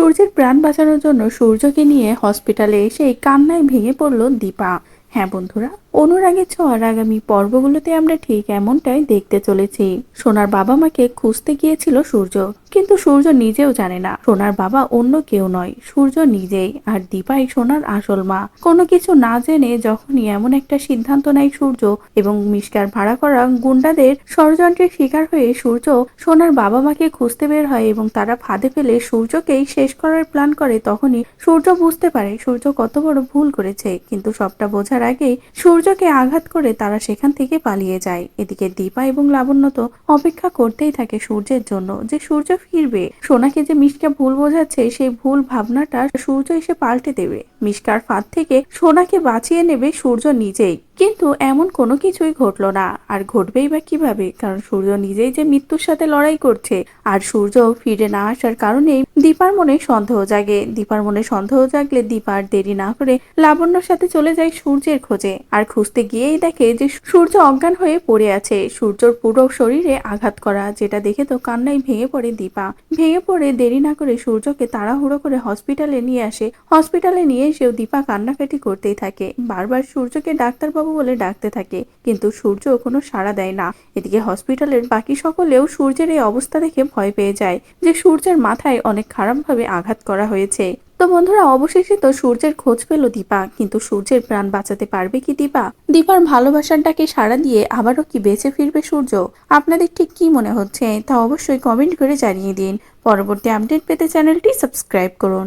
সূর্যের প্রাণ বাঁচানোর জন্য সূর্যকে নিয়ে হসপিটালে এসে কান্নায় ভেঙে পড়ল দীপা। হ্যাঁ বন্ধুরা অনুরাগের ছোঁয়ার আগামী পর্বগুলোতে আমরা ঠিক এমনটাই দেখতে চলেছি। সোনার বাবা মাকে খুঁজতে গিয়েছিল সূর্য, কিন্তু সূর্য নিজেও জানে না। সোনার বাবা অন্য কেউ নয়, সূর্য নিজেই, আর দীপাই সোনার আসল মা। কোনো কিছু না জেনে যখনই এমন একটা সিদ্ধান্ত নেয় সূর্য এবং মিষ্কার ভাড়া করা গুন্ডাদের ষড়যন্ত্রের শিকার হয়ে সূর্য সোনার বাবা মাকে খুঁজতে বের হয় এবং তারা ফাঁদে ফেলে সূর্যকেই শেষ করার প্ল্যান করে, তখনই সূর্য বুঝতে পারে সূর্য কত বড় ভুল করেছে। কিন্তু সবটা বোঝার আগেই সূর্যকে আঘাত করে তারা সেখান থেকে পালিয়ে যায়। এদিকে দীপা এবং লাবণ্য তো অপেক্ষা করতেই থাকে সূর্যের জন্য যে সূর্য ফিরবে। সোনাকে যে মিশকা ভুল বোঝাচ্ছে, সেই ভুল ভাবনাটা সূর্য এসে পাল্টে দেবে। মিশকার ফাঁদ থেকে সোনাকে বাঁচিয়ে নেবে সূর্য নিজেই। কিন্তু এমন কোনো কিছুই ঘটলো না। আর ঘটবেই বা কীভাবে? কারণ সূর্য নিজেই যে মৃত্যুর সাথে লড়াই করছে, আর সূর্য ফিরে না আসার কারণে দীপার মনে সন্দেহ জাগে। দীপার মনে সন্দেহ জাগলে দীপার দেরি না করে লাবণ্যর সাথে চলে যায় সূর্যের খোঁজে, আর খুঁজতে গিয়েই দেখে যে সূর্য অজ্ঞান হয়ে পড়ে আছে। সূর্যর পুরো শরীরে আঘাত করা, যেটা দেখে তো কান্নায় ভেঙে পড়ে দীপা। ভেঙে পড়ে দেরি না করে সূর্যকে তাড়াহুড়ো করে হসপিটালে নিয়ে আসে। হসপিটালে নিয়ে এসেও দীপা কান্নাকাটি করতেই থাকে। বারবার সূর্যকে ডাক্তারবাবু বলে ডাকতে থাকে। কিন্তু সূর্য কোনো সাড়া দেয় না। এদিকে হসপিটালের বাকি সকলেও সূর্যের এই অবস্থা দেখে ভয় পেয়ে যায় যে সূর্যের মাথায় অনেক খারাপভাবে আঘাত করা হয়েছে। তো বন্ধুরা, অবশেষে তো সূর্যের খোঁজ পেল দীপা। কিন্তু সূর্যের প্রাণ বাঁচাতে পারবে কি দীপা? দীপার ভালোবাসার ডাকে সাড়া দিয়ে আবারও কি বেঁচে ফিরবে সূর্য? আপনাদের ঠিক কি মনে হচ্ছে তা অবশ্যই কমেন্ট করে জানিয়ে দিন। পরবর্তী আপডেট পেতে চ্যানেলটি সাবস্ক্রাইব করুন।